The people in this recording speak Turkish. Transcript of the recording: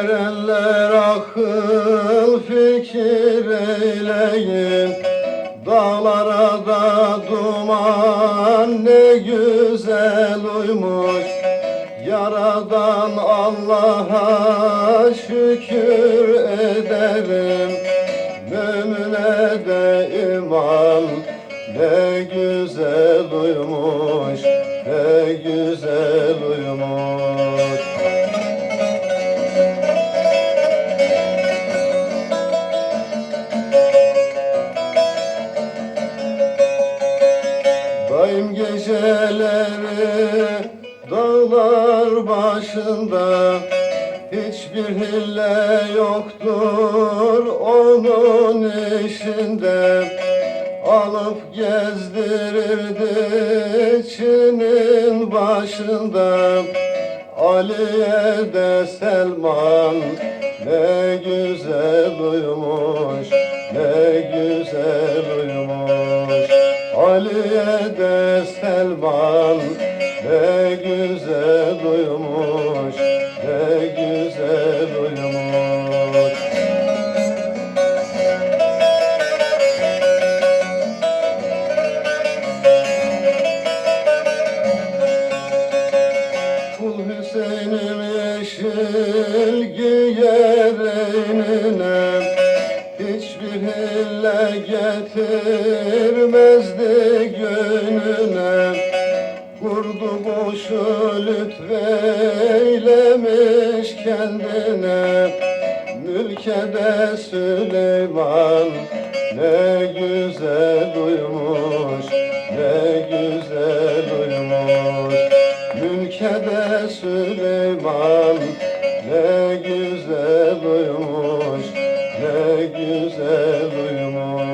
erenler akıl fikir eyleyin. Dağlara da duman ne güzel uymuş. Yaradan Allah'a şükür ederim. Mümine de iman ne güzel uymuş Ne güzel uymuş. Geceleri dağlar başında Hiçbir hille yoktur onun işinde. Alıp gezdirirdi Çin'in başında Aliye de Selman ne güzel uyumuş Aliye de Selman ne güzel uyumuş ne güzel uyumuş Kul Hüseyin'im yeşil giyer eynine Hille getirmezdi gönlüne. Kurdu boşu lütfeylemiş kendine. Mülkede Süleyman ne güzel uyumuş Ne güzel uyumuş Mülkede Süleyman ne güzelim o.